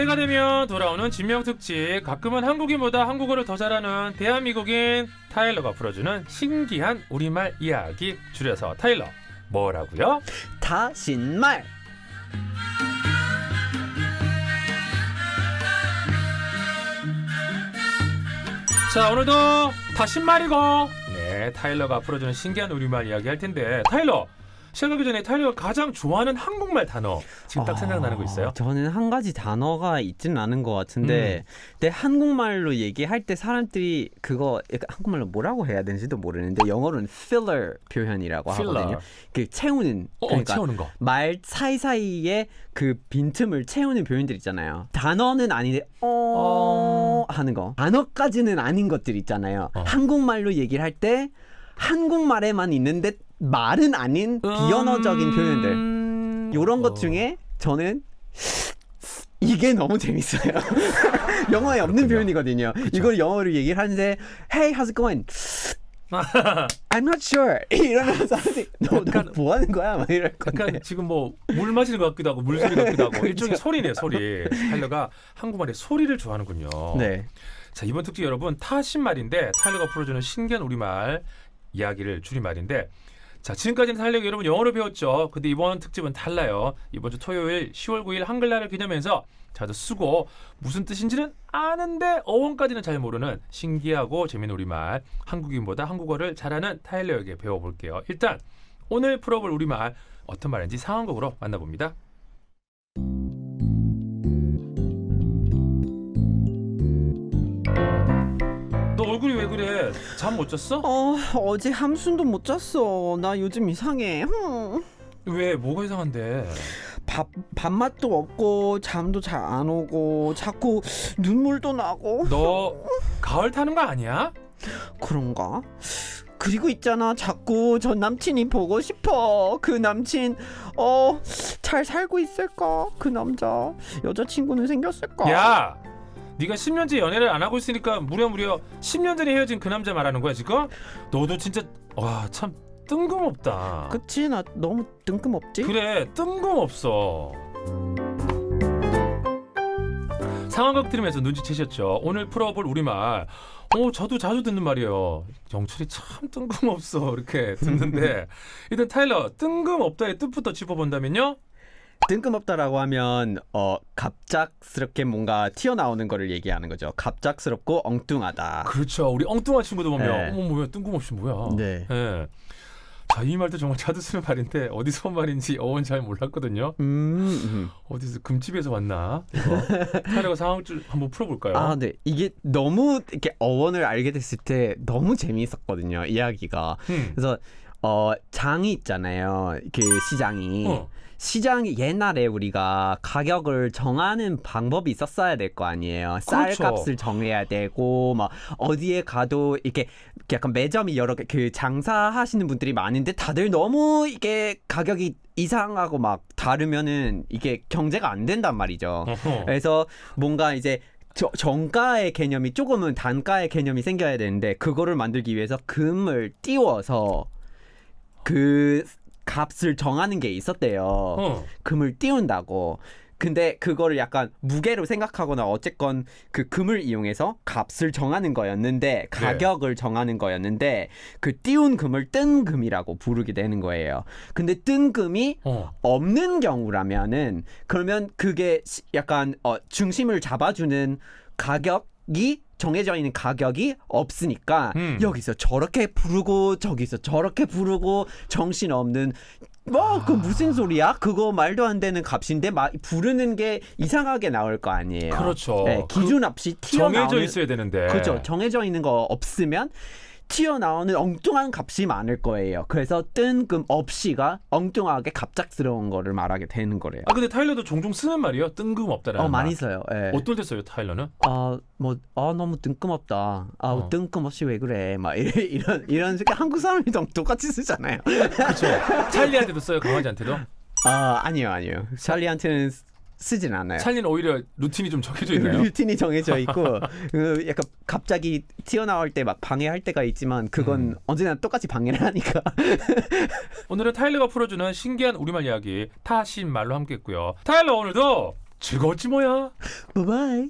해가 되면 돌아오는 진명 특집 가끔은 한국인보다 한국어를 더 잘하는 대한민국인 타일러가 풀어주는 신기한 우리말 이야기. 줄여서 타일러 뭐라고요? 다신말. 자 오늘도 다 신말이고. 네 타일러가 풀어주는 신기한 우리말 이야기 할 텐데. 타일러 시작하기 전에 타일러가 가장 좋아하는 한국말 단어 지금 딱 생각나는 거 있어요? 저는 한 가지 단어가 있지는 않은 것 같은데 근데 한국말로 얘기할 때 사람들이 그거 약간 한국말로 뭐라고 해야 되는지도 모르는데 영어로는 filler 표현이라고 Filler. 하거든요. 그 채우는 어, 어, 그러니까 채우는 거 말 사이사이에 그 빈틈을 채우는 표현들 있잖아요. 단어는 아닌데 어 하는 거. 단어까지는 아닌 것들 있잖아요. 어. 한국말로 얘기를 할 때 한국말에만 있는데 말은 아닌 비언어적인 표현들. 음... 요런 것 어. 중에 저는 이게 너무 재밌어요. 영어에 없는. 표현이거든요. 이걸 영어로 얘기를 하는데 Hey, how's it going? I'm not sure. 이러면서 너, 너 약간- 뭐 하는 거야? 막 이럴 건데. 약간 지금 뭐 물 마시는 것 같기도 하고 물소리 같기도 하고 일종의 소리네요 소리 타일러가 한국말의 소리를 좋아하는군요 네. 자 이번 특집 여러분 타신말인데 타일러가 풀어주는 신기한 우리말 이야기를 줄임말인데 자 지금까지는 타일러가 여러분 영어로 배웠죠. 근데 이번 특집은 달라요. 이번 주 토요일 10월 9일 한글날을 기념해서 자도 쓰고 무슨 뜻인지는 아는데 어원까지는 잘 모르는 신기하고 재미있는 우리말 한국인보다 한국어를 잘하는 타일러에게 배워볼게요. 일단 오늘 풀어볼 우리말 어떤 말인지 상황극으로 만나봅니다. 왜? 잠 못 잤어? 어 어제 한숨도 못 잤어. 나 요즘 이상해. 흠. 왜 뭐가 이상한데? 밥 밥맛도 없고 잠도 잘 안 오고 자꾸 눈물도 나고 너 가을 타는 거 아니야? 그런가? 그리고 있잖아 자꾸 전 남친이 보고 싶어 그 남친 어 잘 살고 있을까 그 남자 여자친구는 생겼을까 야, 네가 10년째 연애를 안 하고 있으니까 무려 무려 10년 전에 헤어진 그 남자 말하는 거야 지금? 너도 진짜 와 참 뜬금없다. 그치? 나 너무 뜬금없지? 그래 뜬금없어. 상황극 들으면서 눈치채셨죠? 오늘 풀어볼 우리말. 어 저도 자주 듣는 말이에요. 영철이 참 뜬금없어 이렇게 듣는데. 일단 타일러 뜬금없다의 뜻부터 짚어본다면요 뜬금없다라고 하면 어 갑작스럽게 뭔가 튀어나오는 거를 얘기하는 거죠 갑작스럽고 엉뚱하다 그렇죠 우리 엉뚱한 친구들 보면 네. 어머 뭐야 뜬금없이 뭐야 네 예. 자, 이 말도 정말 자주 쓰는 말인데 어디서 온 말인지 어원 잘 몰랐거든요. 음, 음. 어디서 금집에서 왔나? 타일러가 상황 좀 한번 풀어볼까요? 아, 네. 이게 너무 이렇게 어원을 알게 됐을 때 너무 재미있었거든요. 이야기가. 음. 그래서 어 장이 있잖아요. 그 시장이. 어. 시장이 옛날에 우리가 가격을 정하는 방법이 있었어야 될 거 아니에요. 쌀 그렇죠. 값을 정해야 되고 막 어디에 가도 이렇게 약간 매점이 여러 개 그 장사하시는 분들이 많은데 다들 너무 이게 가격이 이상하고 막 다르면은 이게 경제가 안 된단 말이죠. 어허. 그래서 뭔가 이제 저, 정가의 개념이 조금은 단가의 개념이 생겨야 되는데 그거를 만들기 위해서 금을 띄워서 그 값을 정하는 게 있었대요. 어. 금을 띄운다고. 근데 그거를 약간 무게로 생각하거나 어쨌건 그 금을 이용해서 값을 정하는 거였는데 가격을 정하는 거였는데 그 띄운 금을 뜬 금이라고 부르게 되는 거예요. 근데 뜬 금이 어. 없는 경우라면은 그러면 그게 시- 약간 어, 중심을 잡아주는 가격 이 정해져 있는 가격이 없으니까 음. 여기서 저렇게 부르고 저기서 저렇게 부르고 정신 없는 뭐그 무슨 소리야? 그거 말도 안 되는 값인데 막 부르는 게 이상하게 나올 거 아니에요. 그렇죠. 네, 기준 없이 튀어나오는 정해져 있어야 되는데. 그렇죠. 정해져 있는 거 없으면 튀어나오는 엉뚱한 값이 많을 거예요. 그래서 뜬금 없이가 엉뚱하게 갑작스러운 거를 말하게 되는 거래요. 아 근데 타일러도 종종 쓰는 말이요. 뜬금없다라는 어 많이 말. 써요. 예. 어떨 때 써요, 타일러는? 아뭐 아 너무 뜬금없다. 아 어. 뜬금없이 왜 그래? 막 이런 이런 이런 식의 한국 사람이 좀 똑같이 쓰잖아요. 그렇죠. 찰리한테도 써요, 강아지한테도. 아 아니요 아니요. 찰리한테는 쓰- 쓰진 않아요. 찰리는 오히려 루틴이 좀 정해져 있나요? 루틴이 정해져 있고 그 약간 갑자기 튀어나올 때 막 방해할 때가 있지만 그건 음. 언제나 똑같이 방해를 하니까 오늘은 타일러가 풀어주는 신기한 우리말 이야기 타신 말로 함께했고요. 타일러 오늘도 즐거웠지 뭐야. 바이바이.